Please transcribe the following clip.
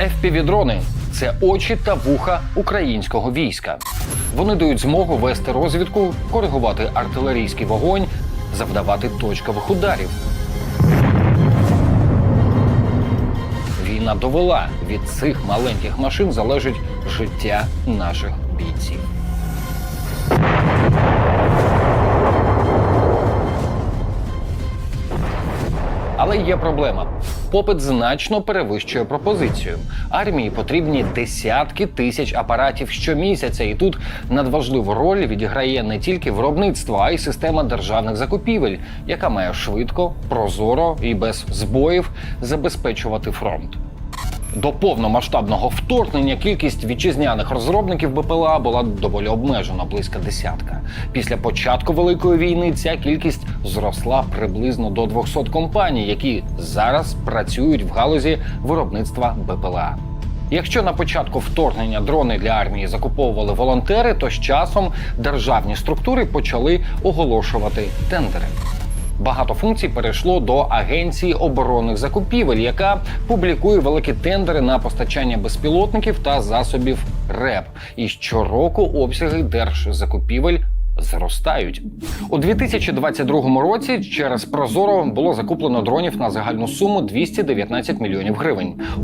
FPV-дрони – це очі та вуха українського війська. Вони дають змогу вести розвідку, коригувати артилерійський вогонь, завдавати точкових ударів. Війна довела від цих маленьких машин залежить життя наших бійців. Але є проблема. Попит значно перевищує пропозицію. Армії потрібні десятки тисяч апаратів щомісяця, і тут надважливу роль відіграє не тільки виробництво, а й система державних закупівель, яка має швидко, прозоро і без збоїв забезпечувати фронт. До повномасштабного вторгнення кількість вітчизняних розробників БПЛА була доволі обмежена, близько десятка. Після початку великої війни ця кількість зросла приблизно до 200 компаній, які зараз працюють в галузі виробництва БПЛА. Якщо на початку вторгнення дрони для армії закуповували волонтери, то з часом державні структури почали оголошувати тендери. Багато функцій перейшло до агенції оборонних закупівель, яка публікує великі тендери на постачання безпілотників та засобів РЕП. І щороку обсяги держзакупівель зростають у 2022 році. Через Прозоро було закуплено дронів на загальну суму 219 мільйонів гривень.